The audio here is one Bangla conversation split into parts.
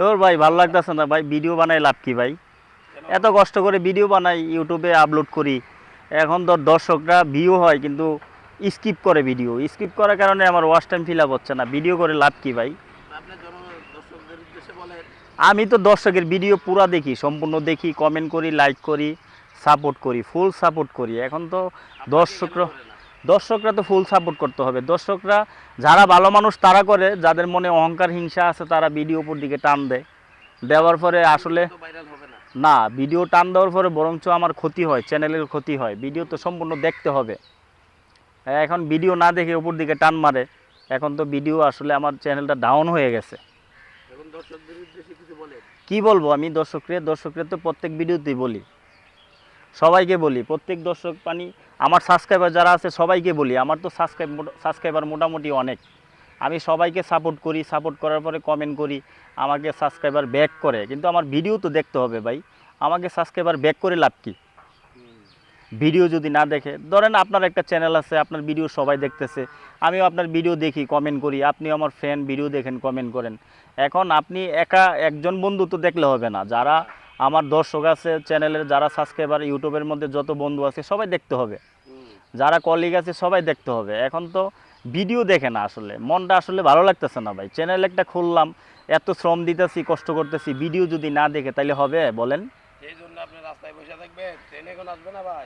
তোর ভাই ভালো লাগতেছে না ভাই ভিডিও বানাই লাভ কি ভাই? এত কষ্ট করে ভিডিও বানাই ইউটিউবে আপলোড করি। এখন তো দর্শকরা ভিউ হয় কিন্তু স্কিপ করে ভিডিও স্কিপ করার কারণে আমার ওয়াচ টাইম ফিল আপ হচ্ছে না। ভিডিও করে লাভ কি ভাই? আমি তো দর্শকের ভিডিও পুরা দেখি সম্পূর্ণ দেখি কমেন্ট করি লাইক করি সাপোর্ট করি ফুল সাপোর্ট করি। এখন তো দর্শকরা? দর্শকরা তো ফুল সাপোর্ট করতে হবে। দর্শকরা যারা ভালো মানুষ তারা করে। যাদের মনে অহংকার হিংসা আছে তারা ভিডিও উপর দিকে টান দেয়। দেওয়ার পরে আসলে না। ভিডিও টান দেওয়ার পরে বরঞ্চ আমার ক্ষতি হয় চ্যানেলের ক্ষতি হয়। ভিডিও তো সম্পূর্ণ দেখতে হবে। এখন ভিডিও না দেখে উপর দিকে টান মারে। এখন তো ভিডিও আসলে আমার চ্যানেলটা ডাউন হয়ে গেছে। কি বলব আমি দর্শকরে? দর্শকরে তো প্রত্যেক ভিডিওতেই বলি। সবাইকে বলি, প্রত্যেক দর্শক পানি, আমার সাবস্ক্রাইবার যারা আছে সবাইকে বলি, আমার তো সাবস্ক্রাইব সাবস্ক্রাইবার মোটামুটি অনেক। আমি সবাইকে সাপোর্ট করি সাপোর্ট করার পরে কমেন্ট করি, আমাকে সাবস্ক্রাইবার ব্যাক করে। কিন্তু আমার ভিডিও তো দেখতে হবে ভাই, আমাকে সাবস্ক্রাইবার ব্যাক করে লাভ কি? ভিডিও যদি না দেখে, ধরেন আপনার একটা চ্যানেল আছে, আপনার ভিডিও সবাই দেখতেছে, আমিও আপনার ভিডিও দেখি কমেন্ট করি, আপনিও আমার ফ্যান ভিডিও দেখেন কমেন্ট করেন। এখন আপনি একা একজন বন্ধু তো দেখলে হবে না, যারা আমার দর্শক আছে চ্যানেলের যারা সাবস্ক্রাইবার ইউটিউবের মধ্যে যত বন্ধু আছে সবাই দেখতে হবে। যারা কলিগ আছে সবাই দেখতে হবে। এখন তো ভিডিও দেখে না আসলে। মনটা আসলে ভালো লাগতেছে না ভাই। চ্যানেল একটা খুললাম এত শ্রম দিতেছি কষ্ট করতেছি ভিডিও যদি না দেখে তাহলে হবে? বলেন।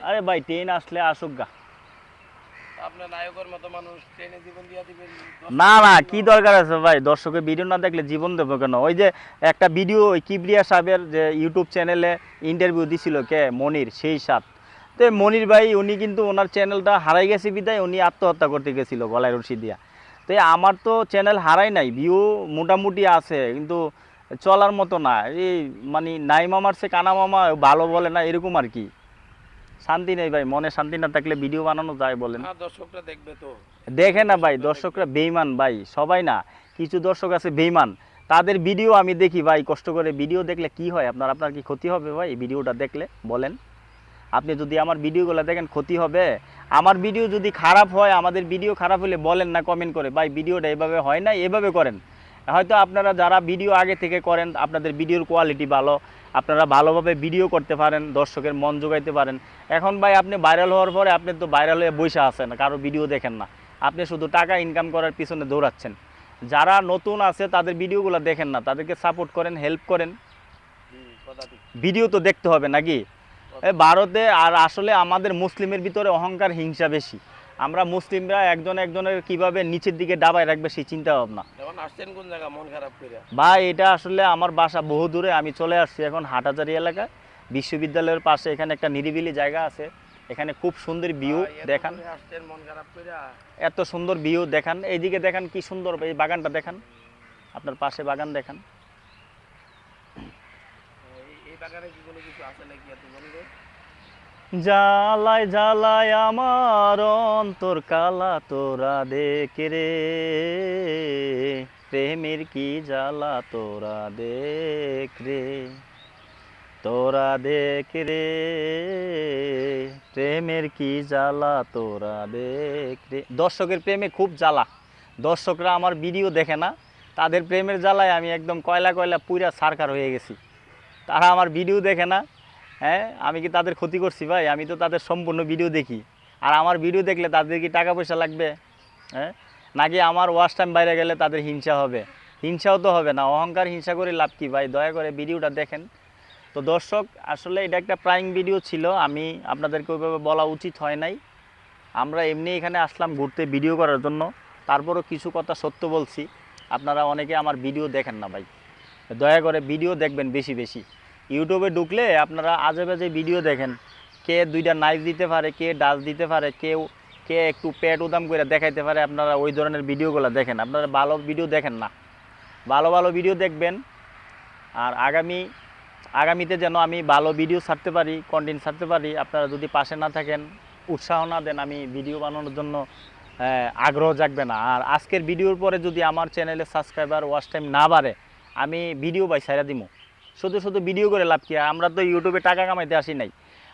আরে ভাই ট্রেন আসলে আসুক গা। না না, কি দরকার আছে ভাই? ভিডিও না দেখলে জীবন দেবো কেন? ওই যে একটা ভিডিও ওই কিবরিয়া সাহেবের যে ইউটিউব চ্যানেলে ইন্টারভিউ দিছিল কে? মনির, সেই সাত। তো মনির ভাই, উনি কিন্তু ওনার চ্যানেলটা হারাই গেছে বিদায় উনি আত্মহত্যা করতে গেছিল গলায় রশি দিয়া। তো আমার তো চ্যানেল হারাই নাই ভিউ মোটামুটি আছে, কিন্তু চলার মতো না। এই মানে নাই মামার সে কানা মামা, ভালো বলে না, এরকম আর কি। শান্তি নেই ভাই মনে শান্তি না থাকলে ভিডিও বানানো যায় বলেন। দর্শকরা দেখবে তো। দেখে না ভাই দর্শকরা বেইমান ভাই সবাই না কিছু দর্শক আছে বেইমান তাদের ভিডিও আমি দেখি ভাই কষ্ট করে ভিডিও দেখলে কি হয়? আপনার আপনার কি ক্ষতি হবে ভাই ভিডিওটা দেখলে? বলেন। আপনি যদি আমার ভিডিওগুলো দেখেন ক্ষতি হবে। আমার ভিডিও যদি খারাপ হয় আমাদের ভিডিও খারাপ হলে বলেন না কমেন্ট করে। ভাই ভিডিওটা এভাবে হয় না এভাবে করেন। হয়তো আপনারা যারা ভিডিও আগে থেকে করেন, আপনাদের ভিডিওর কোয়ালিটি ভালো, আপনারা ভালোভাবে ভিডিও করতে পারেন, দর্শকের মন জোগাইতে পারেন। এখন ভাই আপনি ভাইরাল হওয়ার পরে আপনি তো ভাইরাল হয়ে বসে আছেন, কারও ভিডিও দেখেন না। আপনি শুধু টাকা ইনকাম করার পিছনে দৌড়াচ্ছেন। যারা নতুন আছে, তাদের ভিডিওগুলো দেখেন না, তাদেরকে সাপোর্ট করেন হেল্প করেন। ভিডিও তো দেখতে হবে নাকি? ভারতে আর আসলে আমাদের মুসলিমের ভিতরে অহংকার হিংসা বেশি। আমরা মুসলিমরা একজন একজনের কীভাবে নিচের দিকে ডাবায় রাখবে সেই চিন্তা ভাবনা ভাই এটা আসলে আমার বাসা বহু দূরে আমি চলে আসছি এখন হাটাজারি এলাকায়। বিশ্ববিদ্যালয়ের পাশে এখানে একটা নিরিবিলি জায়গা আছে। এখানে খুব সুন্দর ভিউ দেখান। এত সুন্দর ভিউ দেখান। এইদিকে দেখান কি সুন্দর এই বাগানটা দেখান। আপনার পাশে বাগান দেখান। এই- এই বাগানে কি কোনো কিছু আছে নাকি এত বন্ধু জ্বালায় জ্বালায় আমার অন্তর কালা তোরা দেখে রে। প্রেমের কি জ্বালা তোরা দেখ রে? তোরা দেখ রে। প্রেমের কি জ্বালা তোরা দেখ রে? দর্শকের প্রেমে খুব জ্বালা। দর্শকরা আমার ভিডিও দেখে না। তাদের প্রেমের জ্বালায় আমি একদম কয়লা কয়লা পুরা সারকার হয়ে গেছি। তারা আমার ভিডিও দেখে না। হ্যাঁ আমি কি তাদের ক্ষতি করছি ভাই? আমি তো তাদের সম্পূর্ণ ভিডিও দেখি। আর আমার ভিডিও দেখলে তাদের কি টাকা পয়সা লাগবে? হ্যাঁ? নাকি আমার ওয়াশ টাইম বাইরে গেলে তাদের হিংসা হবে? হিংসাও তো হবে না, অহংকার, হিংসা করে লাভ কি ভাই? দয়া করে ভিডিওটা দেখেন। তো দর্শক, আসলে এটা একটা প্রাইম ভিডিও ছিল, আমি আপনাদেরকে ওইভাবে বলা উচিত হয় নাই। আমরা এমনি এখানে আসলাম ঘুরতে ভিডিও করার জন্য। তারপরও কিছু কথা সত্য বলছি। আপনারা অনেকে আমার ভিডিও দেখেন না ভাই। দয়া করে ভিডিও দেখবেন বেশি বেশি। ইউটিউবে ঢুকলে আপনারা আজে বাজে ভিডিও দেখেন। কে দুইটা নাইফ দিতে পারে, কে ডাস দিতে পারে, কেউ, কে একটু পেট উদাম করে দেখাইতে পারে, আপনারা ওই ধরনের ভিডিওগুলো দেখেন। আপনারা ভালো ভিডিও দেখেন না। ভালো ভালো ভিডিও দেখবেন। আর আগামী, আগামীতে যেন আমি ভালো ভিডিও ছাড়তে পারি কন্টেন্ট ছাড়তে পারি, আপনারা যদি পাশে না থাকেন, উৎসাহ না দেন, আমি ভিডিও বানানোর জন্য আগ্রহ জাগবে না। আর আজকের ভিডিওর পরে যদি আমার চ্যানেলে সাবস্ক্রাইবার ওয়াচ টাইম না বাড়ে, আমি ভিডিও বাই ছাইরা দিমু। শুধু শুধু ভিডিও করে লাভ কি আমরা তো ইউটিউবে টাকা কামাইতে আসি নাই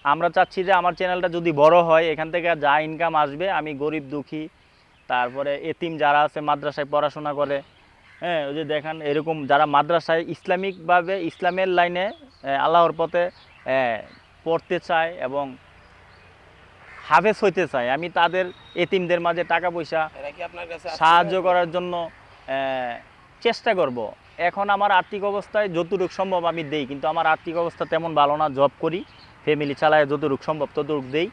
আমরা চাচ্ছি যে আমার চ্যানেলটা যদি বড় হয় এখান থেকে যা ইনকাম আসবে আমি গরিব দুঃখী তারপরে এতিম যারা আছে মাদ্রাসায় পড়াশোনা করে হ্যাঁ ওই যে দেখেন এরকম যারা মাদ্রাসায় ইসলামিকভাবে ইসলামের লাইনে আল্লাহর পথে পড়তে চায় এবং হাফেজ হইতে চায় আমি তাদের এতিমদের মাঝে টাকা পয়সা? সাহায্য করার জন্য চেষ্টা করব এখন আমার আর্থিক অবস্থায় যতটুকু সম্ভব আমি দেই, কিন্তু আমার আর্থিক অবস্থা তেমন ভালো না জব করি ফ্যামিলি চালায় যতটুকু সম্ভব ততটুকু দেই।